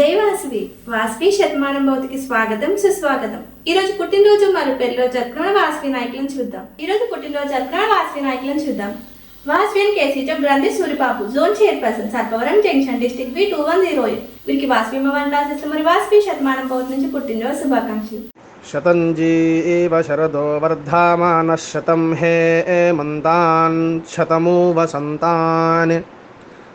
జై వాసవి వాసవి శతమానం భౌతికి స్వాగతం సుస్వాగతం ఈ రోజు పుట్టినరోజు మరియు పెళ్లిరోజు జరుపుకున్న వాసవి నాయకులను చూద్దాం ఈ రోజు పుట్టినరోజు జరుపుకున్న వాసవి నాయకులను చూద్దాం వాసవిన్ కేసీటో Grandhi Suribabu zone chairperson Sarpavaram junction district B two one zero వీరికి వాసవి భవన్ రాసేస్తూ మరి వాసవి శతమానం భౌతి నుంచి పుట్టినరోజు శుభాకాంక్షలు శతంజీ ఏవ శరదో వర్ధమాన శతం హే మంతాన్ శతమూ వసంతాన్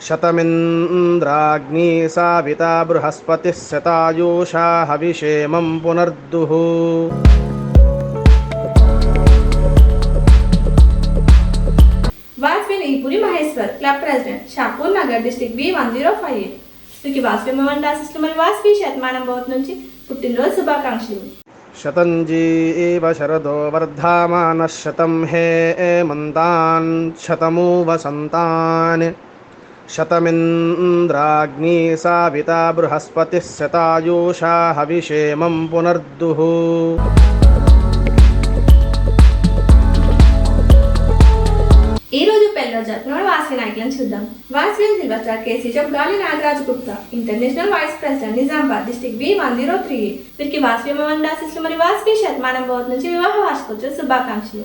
शतमिन्द्राग्नी साविता बृहस्पतिः शतायुषा हविषेमं पुनर्दुः Vasavian Epuri Maheshwar club president Shapur Nagar district B one zero five eight వీరికి వాస్వి భవన్ రాసేసిన మరి వాస్వి శతమానం భౌతి నుంచి పుట్టినరోజు శుభాకాంక్షలు शतञ्जी एव शरदो वर्धामानः शतं हे मन्तान् शतमु वसन्तान् शतमिन्द्राग्नी साविता बृहस्पतिः शतायुषा हविषेमं पुनर्दुः ఈ రోజు పెళ్లిలో జరుపుకున్న వాసవి నాయకులను చూద్దాం Vasavian silver star KC Chowk Gali Nagaraju Gupta international vice president Nizamabad district B one zero three వీరికి వాసవి మోహన్ రాశిస్లు మరి వాసవి శతమానం భవతి నుంచి వివాహ వార్షికోత్సవ శుభాకాంక్షలు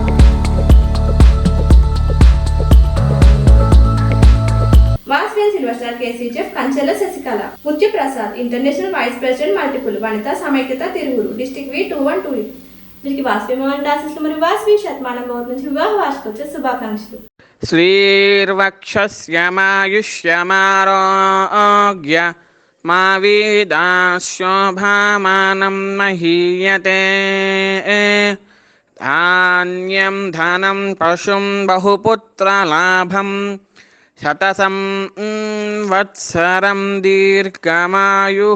commissioner కేసీజెఫ్ Kanchela Sasikala Mutya Prasad international vice president multiple Vanitha Samaikyata తిరుగురు district V two one two వీరికి వాస్వి మోహన్ రాశిస్లు మరియు వాస్వి శతమానం నుంచి వివాహ వార్షికోత్సవ శుభాకాంక్షలు. శ్రీర్వక్షమాయుష్యమారోగ్య మా వీదాశోభామానం మహీయతే. ధాన్యం ధనం పశుం బహుపుత్రలాభం శతసం వత్సరం దీర్ఘమాయు.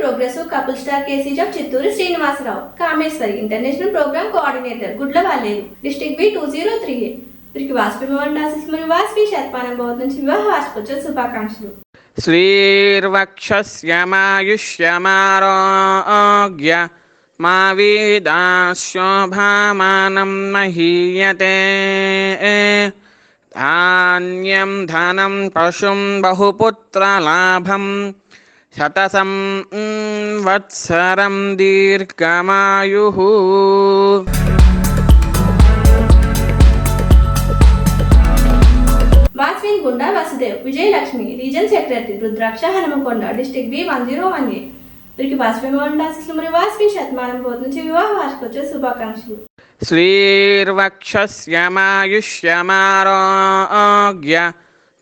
Progressive couple star కేసీజ్ of Chittoor Srinivasarao. Kameswari international program coordinator Gudlavalleru district B two zero three A. వీరికి వాస్పి భవన్ ఆశీస్ మరియు వాస్పి శర్పానం భవన్ నుంచి వివాహ వార్షికోత్సవ శుభాకాంక్షలు. శ్రీర్వక్షస్యమాయుష్యమారోగ్య మా వేదా మహీయతే ధాన్యం ధనం పశుం బహుపుత్రలాభం శతసం వత్సరం దీర్ఘమాయు వాస్విన్ Gunda Vasudev Vijayalakshmi region secretary Rudraksha Hanumakonda district B one zero one eight వీరికి వాజ్పేయి భవన్ రాశిస్లు మరియు వాజ్పేయి శతమానం పోతు నుంచి వివాహ వార్షికోత్సవ శుభాకాంక్షలు. శ్రీర్వక్షమాయుష్యమారోగ్య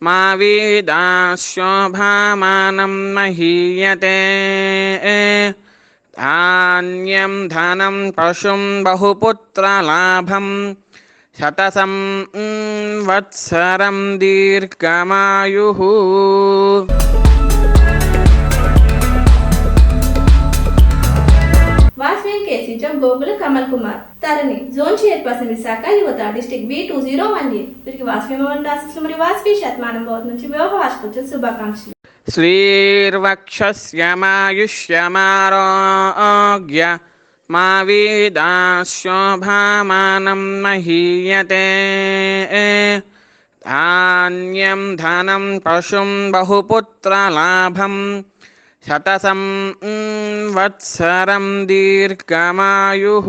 మా వీదాశోభామానం మహీయతే. ధాన్యం ధనం పశుం బహుపుత్రలాభం శతసం వత్సరం దీర్ఘమాయు. Chairman Gokula Kamal Kumar Tarani zone chairperson Visakha Yuvatha district B two zero one A. వీరికి వాసవి రాశిస్లు మరియు వాసవి శతమానం బోధ నుంచి వివాహ వార్షికోత్సవ శుభాకాంక్షలు. శ్రీర్వక్షమాయుష్యమారోగ్య మా వీదాశోభామానం మహీయతే. ధాన్యం ధనం పశుం బహుపుత్రలాభం శతసం వత్సరం దీర్ఘమాయు.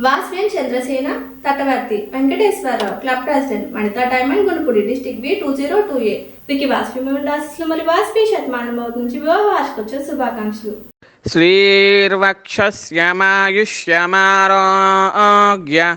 వాస్మేన్ Chandrasena Tatavarthi Venkateswararao club president Manitha diamond district B two zero two A. నుంచి వివాహ వార్షికోత్సవ శుభాకాంక్షలు. శ్రీర్వక్షస్యమాయుష్యమారోగ్య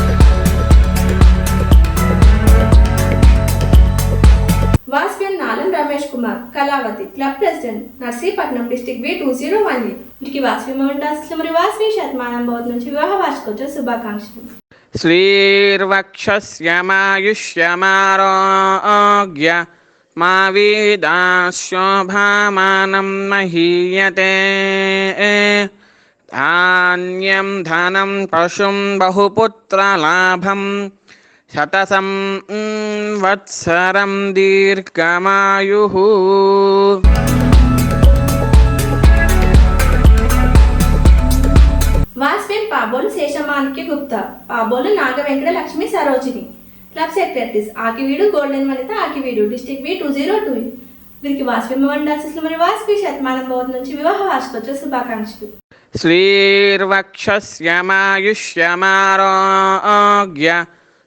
Kumar Kalavathi club president Narsipatnam district B two zero one వీరికి వాసవి మరి వాసవి శతమానం బౌద్ధ నుంచి వివాహ వార్షికోత్సవ శుభాకాంక్షలు. శ్రీర్వక్షమాయుష్యమారోగ్య మా వీదాశోభామానం మహీయతే. ధాన్యం ధనం పశుం బహుపుత్రలాభం శతసం వత్సరం దీర్ఘమాయు. వాస్పిన్ Pabolu Seshamanikya Gupta. Pabolu Nagavenkata Lakshmi Sarojini. Club secretaries Akividu golden Vanitha Akividu district B two zero two. వీరికి వాస్పి మవన్ డాన్సెస్లో వాస్పి శతమానం బోధ నుంచి వివాహ వార్షికోత్సవ శుభాకాంక్షలు. శ్రీర్వక్షస్యమాయుష్యమారోగ్య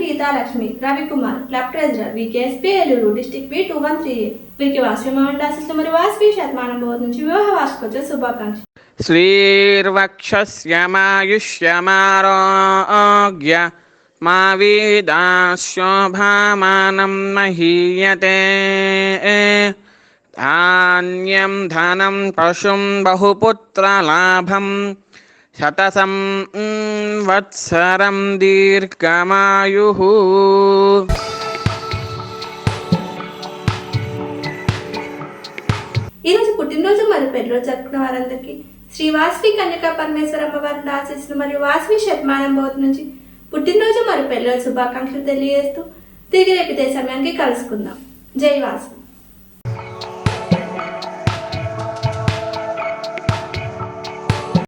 Geeta Lakshmi Ravikumar club treasurer V K Eluru B two one three वीर की वास्तव आसिस्ट मैं वास्वी शतमान बोर्ड नीचे विवाह वार्षिकोत्सव शुभाकांक्ष श्रीर्वक्षस्यमायुष्यमारोग्य मावीदाशोभामानं महीयते धान्यं धनं पशुं बहुपुत्रलाभम् శతసం వత్సరం దీర్ఘమాయు ఈరోజు పుట్టినరోజు మరియు పెళ్ళిరోజు జరుపుకున్న వారందరికీ శ్రీ వాస్వి కన్యకా పరమేశ్వరమ్మ వారి ఆశీస్సులు మరియు వాస్వి శర్మానం బోధ నుంచి పుట్టినరోజు మరియు పెళ్ళిరోజు శుభాకాంక్షలు తెలియజేస్తూ తిరిగి రేపు ఇదే సమయానికి కలుసుకుందాం. జై వాసు